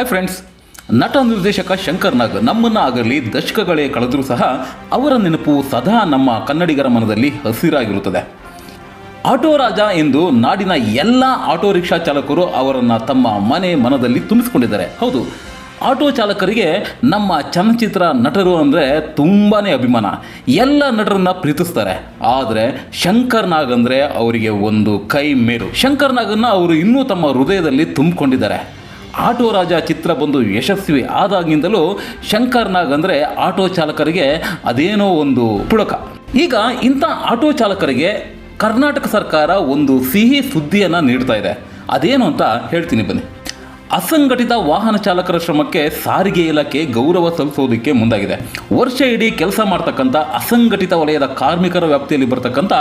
Hi friends ನಟ ನಿರ್ದೇಶಕ ಶಂಕರ್ ನಾಗ್ ನಮ್ಮನ್ನ ಆಗಲಿ ದಶಕಗಳೇ ಕಳೆದರೂ ಸಹ ಅವರ ನೆನಪು ಸದಾ ನಮ್ಮ ಕನ್ನಡಿಗರ ಮನದಲ್ಲಿ ಹಸಿರಾಗಿರುತ್ತದೆ. ಆಟೋ ರಾಜ ಎಂದು ನಾಡಿನ ಎಲ್ಲ ಆಟೋ ರಿಕ್ಷಾ ಚಾಲಕರು ಅವರನ್ನು ತಮ್ಮ ಮನೆ ಮನದಲ್ಲಿ ತುಂಬಿಸಿಕೊಂಡಿದ್ದಾರೆ. ಹೌದು, ಆಟೋ ಚಾಲಕರಿಗೆ ನಮ್ಮ ಚಲನಚಿತ್ರ ನಟರು ಅಂದರೆ ತುಂಬಾ ಅಭಿಮಾನ. ಎಲ್ಲ ನಟರನ್ನ ಪ್ರೀತಿಸ್ತಾರೆ. ಆದರೆ ಶಂಕರ್ ನಾಗ್ ಅಂದರೆ ಅವರಿಗೆ ಒಂದು ಕೈ ಮೇರು ಶಂಕರ್ ನಾಗನ್ನ ಅವರು ಇನ್ನೂ ತಮ್ಮ ಹೃದಯದಲ್ಲಿ ತುಂಬಿಕೊಂಡಿದ್ದಾರೆ. ಆಟೋ ರಾಜ ಚಿತ್ರ ಬಂದು ಯಶಸ್ವಿ ಆದಾಗಿಂದಲೂ ಶಂಕರ್ ನಾಗ್ ಅಂದರೆ ಆಟೋ ಚಾಲಕರಿಗೆ ಅದೇನೋ ಒಂದು ಪುಡಕ. ಈಗ ಇಂಥ ಆಟೋ ಚಾಲಕರಿಗೆ ಕರ್ನಾಟಕ ಸರ್ಕಾರ ಒಂದು ಸಿಹಿ ಸುದ್ದಿಯನ್ನು ನೀಡ್ತಾ ಇದೆ. ಅದೇನು ಅಂತ ಹೇಳ್ತೀನಿ ಬನ್ನಿ. ಅಸಂಘಟಿತ ವಾಹನ ಚಾಲಕರ ಶ್ರಮಕ್ಕೆ ಸಾರಿಗೆ ಇಲಾಖೆ ಗೌರವ ಸಲ್ಲಿಸೋದಕ್ಕೆ ಮುಂದಾಗಿದೆ. ವರ್ಷ ಇಡೀ ಕೆಲಸ ಮಾಡ್ತಕ್ಕಂಥ ಅಸಂಘಟಿತ ವಲಯದ ಕಾರ್ಮಿಕರ ವ್ಯಾಪ್ತಿಯಲ್ಲಿ ಬರ್ತಕ್ಕಂಥ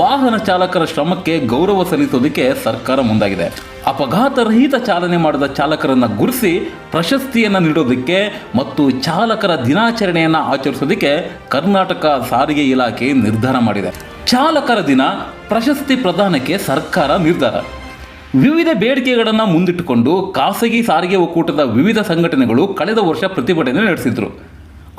ವಾಹನ ಚಾಲಕರ ಶ್ರಮಕ್ಕೆ ಗೌರವ ಸಲ್ಲಿಸೋದಕ್ಕೆ ಸರ್ಕಾರ ಮುಂದಾಗಿದೆ. ಅಪಘಾತರಹಿತ ಚಾಲನೆ ಮಾಡಿದ ಚಾಲಕರನ್ನು ಗುರುಸಿ ಪ್ರಶಸ್ತಿಯನ್ನು ನೀಡೋದಕ್ಕೆ ಮತ್ತು ಚಾಲಕರ ದಿನಾಚರಣೆಯನ್ನು ಆಚರಿಸೋದಕ್ಕೆ ಕರ್ನಾಟಕ ಸಾರಿಗೆ ಇಲಾಖೆ ನಿರ್ಧಾರ ಮಾಡಿದೆ. ಚಾಲಕರ ದಿನ ಪ್ರಶಸ್ತಿ ಪ್ರದಾನಕ್ಕೆ ಸರ್ಕಾರ ನಿರ್ಧಾರ. ವಿವಿಧ ಬೇಡಿಕೆಗಳನ್ನು ಮುಂದಿಟ್ಟುಕೊಂಡು ಖಾಸಗಿ ಸಾರಿಗೆ ಒಕ್ಕೂಟದ ವಿವಿಧ ಸಂಘಟನೆಗಳು ಕಳೆದ ವರ್ಷ ಪ್ರತಿಭಟನೆ ನಡೆಸಿದ್ರು.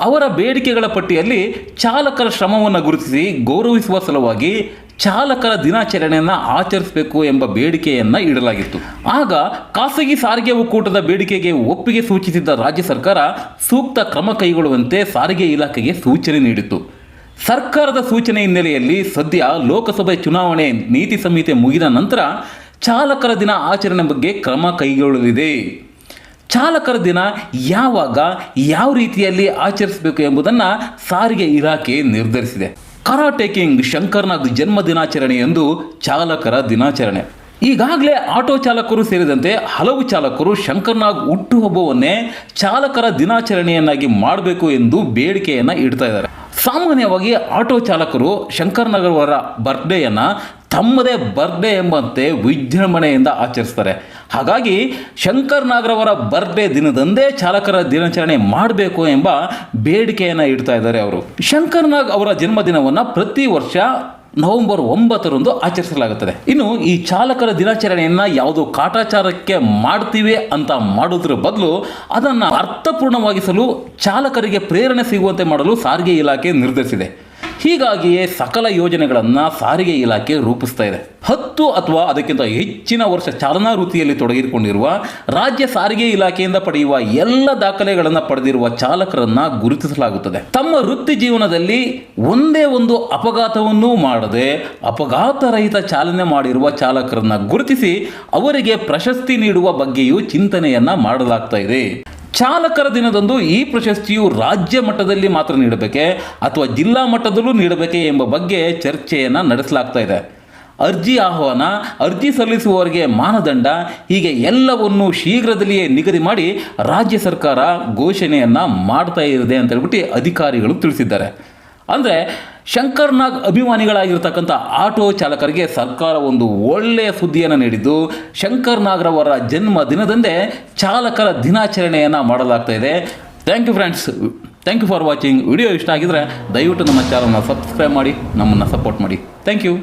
ಅವರ ಬೇಡಿಕೆಗಳ ಪಟ್ಟಿಯಲ್ಲಿ ಚಾಲಕರ ಶ್ರಮವನ್ನು ಗುರುತಿಸಿ ಗೌರವಿಸುವ ಸಲುವಾಗಿ ಚಾಲಕರ ದಿನಾಚರಣೆಯನ್ನು ಆಚರಿಸಬೇಕು ಎಂಬ ಬೇಡಿಕೆಯನ್ನು ಇಡಲಾಗಿತ್ತು. ಆಗ ಖಾಸಗಿ ಸಾರಿಗೆ ಒಕ್ಕೂಟದ ಬೇಡಿಕೆಗೆ ಒಪ್ಪಿಗೆ ಸೂಚಿಸಿದ್ದ ರಾಜ್ಯ ಸರ್ಕಾರ ಸೂಕ್ತ ಕ್ರಮ ಕೈಗೊಳ್ಳುವಂತೆ ಸಾರಿಗೆ ಇಲಾಖೆಗೆ ಸೂಚನೆ ನೀಡಿತ್ತು. ಸರ್ಕಾರದ ಸೂಚನೆ ಹಿನ್ನೆಲೆಯಲ್ಲಿ ಸದ್ಯ ಲೋಕಸಭೆ ಚುನಾವಣೆ ನೀತಿ ಸಂಹಿತೆ ಮುಗಿದ ನಂತರ ಚಾಲಕರ ದಿನ ಆಚರಣೆ ಬಗ್ಗೆ ಕ್ರಮ ಕೈಗೊಳ್ಳಲಿದೆ. ಚಾಲಕರ ದಿನ ಯಾವಾಗ, ಯಾವ ರೀತಿಯಲ್ಲಿ ಆಚರಿಸಬೇಕು ಎಂಬುದನ್ನು ಸಾರಿಗೆ ಇಲಾಖೆ ನಿರ್ಧರಿಸಿದೆ. ಕರಾಟೆ ಕಿಂಗ್ ಶಂಕರ್ನಾಗ್ ಜನ್ಮ ದಿನಾಚರಣೆ ಎಂದು ಚಾಲಕರ ದಿನಾಚರಣೆ. ಈಗಾಗಲೇ ಆಟೋ ಚಾಲಕರು ಸೇರಿದಂತೆ ಹಲವು ಚಾಲಕರು ಶಂಕರ್ನಾಗ್ ಹುಟ್ಟುಹಬ್ಬವನ್ನೇ ಚಾಲಕರ ದಿನಾಚರಣೆಯನ್ನಾಗಿ ಮಾಡಬೇಕು ಎಂದು ಬೇಡಿಕೆಯನ್ನು ಇಡ್ತಾ ಇದ್ದಾರೆ. ಸಾಮಾನ್ಯವಾಗಿ ಆಟೋ ಚಾಲಕರು ಶಂಕರ್ನಾಗ್ ಅವರ ಬರ್ಡೇಯನ್ನು ತಮ್ಮದೇ ಬರ್ಡೇ ಎಂಬಂತೆ ವಿಜೃಂಭಣೆಯಿಂದ ಆಚರಿಸ್ತಾರೆ. ಹಾಗಾಗಿ ಶಂಕರ್ ನಾಗರವರ ಬರ್ಡೇ ದಿನದಂದೇ ಚಾಲಕರ ದಿನಾಚರಣೆ ಮಾಡಬೇಕು ಎಂಬ ಬೇಡಿಕೆಯನ್ನು ಇಡ್ತಾ ಇದ್ದಾರೆ ಅವರು. ಶಂಕರ್ ನಾಗ್ ಅವರ ಜನ್ಮದಿನವನ್ನು ಪ್ರತಿ ವರ್ಷ ನವೆಂಬರ್ ಒಂಬತ್ತರಂದು ಆಚರಿಸಲಾಗುತ್ತದೆ. ಇನ್ನು ಈ ಚಾಲಕರ ದಿನಾಚರಣೆಯನ್ನು ಯಾವುದೋ ಕಾಟಾಚಾರಕ್ಕೆ ಮಾಡ್ತೀವಿ ಅಂತ ಮಾಡೋದ್ರ ಬದಲು ಅದನ್ನು ಅರ್ಥಪೂರ್ಣವಾಗಿಸಲು ಚಾಲಕರಿಗೆ ಪ್ರೇರಣೆ ಸಿಗುವಂತೆ ಮಾಡಲು ಸಾರಿಗೆ ಇಲಾಖೆ ನಿರ್ಧರಿಸಿದೆ. ಹೀಗಾಗಿಯೇ ಸಕಲ ಯೋಜನೆಗಳನ್ನು ಸಾರಿಗೆ ಇಲಾಖೆ ರೂಪಿಸ್ತಾ ಇದೆ. ಹತ್ತು ಅಥವಾ ಅದಕ್ಕಿಂತ ಹೆಚ್ಚಿನ ವರ್ಷ ಚಾಲನಾ ವೃತ್ತಿಯಲ್ಲಿ ತೊಡಗಿಕೊಂಡಿರುವ ರಾಜ್ಯ ಸಾರಿಗೆ ಇಲಾಖೆಯಿಂದ ಪಡೆಯುವ ಎಲ್ಲ ದಾಖಲೆಗಳನ್ನು ಪಡೆದಿರುವ ಚಾಲಕರನ್ನು ಗುರುತಿಸಲಾಗುತ್ತದೆ. ತಮ್ಮ ವೃತ್ತಿ ಜೀವನದಲ್ಲಿ ಒಂದೇ ಒಂದು ಅಪಘಾತವನ್ನೂ ಮಾಡದೆ ಅಪಘಾತರಹಿತ ಚಾಲನೆ ಮಾಡಿರುವ ಚಾಲಕರನ್ನು ಗುರುತಿಸಿ ಅವರಿಗೆ ಪ್ರಶಸ್ತಿ ನೀಡುವ ಬಗ್ಗೆಯೂ ಚಿಂತನೆಯನ್ನ ಮಾಡಲಾಗ್ತಾ ಇದೆ. ಚಾಲಕರ ದಿನದಂದು ಈ ಪ್ರಶಸ್ತಿಯು ರಾಜ್ಯ ಮಟ್ಟದಲ್ಲಿ ಮಾತ್ರ ನೀಡಬೇಕೆ ಅಥವಾ ಜಿಲ್ಲಾ ಮಟ್ಟದಲ್ಲೂ ನೀಡಬೇಕೆ ಎಂಬ ಬಗ್ಗೆ ಚರ್ಚೆಯನ್ನು ನಡೆಸಲಾಗ್ತಾ ಇದೆ. ಅರ್ಜಿ ಆಹ್ವಾನ, ಅರ್ಜಿ ಸಲ್ಲಿಸುವವರಿಗೆ ಮಾನದಂಡ, ಹೀಗೆ ಎಲ್ಲವನ್ನು ಶೀಘ್ರದಲ್ಲಿಯೇ ನಿಗದಿ ಮಾಡಿ ರಾಜ್ಯ ಸರ್ಕಾರ ಘೋಷಣೆಯನ್ನು ಮಾಡ್ತಾ ಇದೆ ಅಂತ ಹೇಳ್ಬಿಟ್ಟು ಅಧಿಕಾರಿಗಳು ತಿಳಿಸಿದ್ದಾರೆ. ಅಂದರೆ ಶಂಕರ್ನಾಗ್ ಅಭಿಮಾನಿಗಳಾಗಿರ್ತಕ್ಕಂಥ ಆಟೋ ಚಾಲಕರಿಗೆ ಸರ್ಕಾರ ಒಂದು ಒಳ್ಳೆಯ ಸುದ್ದಿಯನ್ನು ನೀಡಿದ್ದು ಶಂಕರ್ ನಾಗ್ರವರ ಜನ್ಮ ದಿನದಂದೇ ಚಾಲಕರ ದಿನಾಚರಣೆಯನ್ನು ಮಾಡಲಾಗ್ತಾ ಇದೆ. Thank you friends thank you for watching video ಇಷ್ಟ ಆಗಿದ್ರೆ ದಯವಿಟ್ಟು ನಮ್ಮ ಚಾನಲ್ನ ಸಬ್ಸ್ಕ್ರೈಬ್ ಮಾಡಿ, ನಮ್ಮನ್ನು ಸಪೋರ್ಟ್ ಮಾಡಿ. Thank you